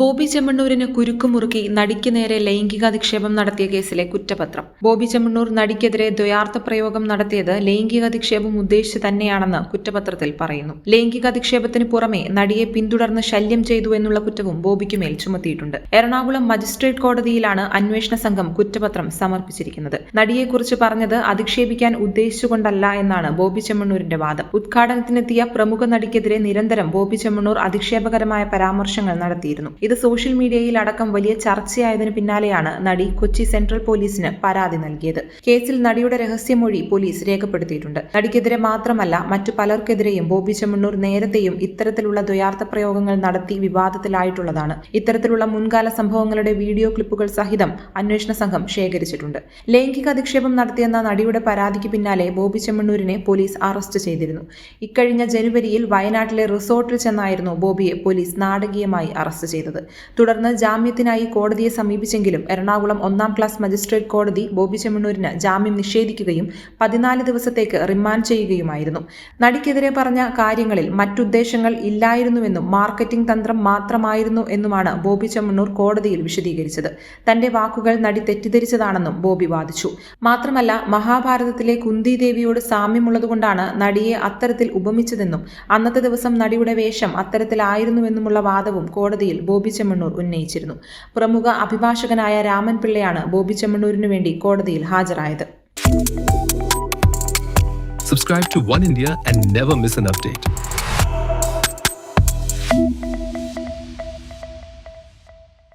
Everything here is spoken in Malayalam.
ബോബി ചെമ്മണ്ണൂരിന് കുരുക്കുമുറുക്കി നടിക്ക് നേരെ ലൈംഗികാധിക്ഷേപം നടത്തിയ കേസിലെ കുറ്റപത്രം. ബോബി ചെമ്മണ്ണൂർ നടിക്കെതിരെ ദ്വയാർത്ഥ പ്രയോഗം നടത്തിയത് ലൈംഗികാധിക്ഷേപം ഉദ്ദേശിച്ച് തന്നെയാണെന്ന് കുറ്റപത്രത്തിൽ പറയുന്നു. ലൈംഗികാധിക്ഷേപത്തിന് പുറമെ നടിയെ പിന്തുടർന്ന് ശല്യം ചെയ്തു എന്നുള്ള കുറ്റവും ബോബിക്ക് മേൽ ചുമത്തിയിട്ടുണ്ട്. എറണാകുളം മജിസ്ട്രേറ്റ് കോടതിയിലാണ് അന്വേഷണ സംഘം കുറ്റപത്രം സമർപ്പിച്ചിരിക്കുന്നത്. നടിയെക്കുറിച്ച് പറഞ്ഞത് അധിക്ഷേപിക്കാൻ ഉദ്ദേശിച്ചുകൊണ്ടല്ല എന്നാണ് ബോബി ചെമ്മണ്ണൂരിന്റെ വാദം. ഉദ്ഘാടനത്തിനെത്തിയ പ്രമുഖ നടിക്കെതിരെ നിരന്തരം ബോബി ചെമ്മണ്ണൂർ അധിക്ഷേപകരമായ പരാമർശങ്ങൾ നടത്തിയിരുന്നു. ഇത് സോഷ്യൽ മീഡിയയിൽ അടക്കം വലിയ ചർച്ചയായതിനു പിന്നാലെയാണ് നടി കൊച്ചി സെൻട്രൽ പോലീസിന് പരാതി നൽകിയത്. കേസിൽ നടിയുടെ രഹസ്യമൊഴി പോലീസ് രേഖപ്പെടുത്തിയിട്ടുണ്ട്. നടിക്കെതിരെ മാത്രമല്ല മറ്റു പലർക്കെതിരെയും ബോബി ചെമ്മണ്ണൂർ നേരത്തെയും ഇത്തരത്തിലുള്ള ദ്വയാർത്ഥ പ്രയോഗങ്ങൾ നടത്തി വിവാദത്തിലായിട്ടുള്ളതാണ്. ഇത്തരത്തിലുള്ള മുൻകാല സംഭവങ്ങളുടെ വീഡിയോ ക്ലിപ്പുകൾ സഹിതം അന്വേഷണ സംഘം ശേഖരിച്ചിട്ടുണ്ട്. ലൈംഗിക അധിക്ഷേപം നടത്തിയെന്ന നടിയുടെ പരാതിക്ക് പിന്നാലെ ബോബി ചെമ്മണ്ണൂരിനെ പോലീസ് അറസ്റ്റ് ചെയ്തിരുന്നു. ഇക്കഴിഞ്ഞ ജനുവരിയിൽ വയനാട്ടിലെ റിസോർട്ടിൽ ചെന്നായിരുന്നു ബോബിയെ പോലീസ് നാടകീയമായി അറസ്റ്റ് ചെയ്തത്. തുടർന്ന് ജാമ്യത്തിനായി കോടതിയെ സമീപിച്ചെങ്കിലും എറണാകുളം ഒന്നാം ക്ലാസ് മജിസ്ട്രേറ്റ് കോടതി ബോബി ചെമ്മണ്ണൂരിന് ജാമ്യം നിഷേധിക്കുകയും പതിനാല് ദിവസത്തേക്ക് റിമാൻഡ് ചെയ്യുകയുമായിരുന്നു. നടിക്കെതിരെ പറഞ്ഞ കാര്യങ്ങളിൽ മറ്റുദ്ദേശങ്ങൾ ഇല്ലായിരുന്നുവെന്നും മാർക്കറ്റിംഗ് തന്ത്രം മാത്രമായിരുന്നു എന്നുമാണ് ബോബി ചെമ്മണ്ണൂർ കോടതിയിൽ വിശദീകരിച്ചത്. തന്റെ വാക്കുകൾ നടി തെറ്റിദ്ധരിച്ചതാണെന്നും ബോബി വാദിച്ചു. മാത്രമല്ല മഹാഭാരതത്തിലെ കുന്തി ദേവിയോട് സാമ്യമുള്ളതുകൊണ്ടാണ് നടിയെ അത്തരത്തിൽ ഉപമിച്ചതെന്നും അന്നത്തെ ദിവസം നടിയുടെ വേഷം അത്തരത്തിലായിരുന്നുവെന്നുമുള്ള വാദവും കോടതിയിൽ ബോബി ചെമ്മണ്ണൂർ ഉന്നയിച്ചിരുന്നു പ്രമുഖ അഭിഭാഷകനായ രാമൻ പിള്ളയാണ് ബോബി ചെമ്മണ്ണൂരിനു വേണ്ടി കോടതിയിൽ ഹാജരായത് Subscribe to One India and never miss an update.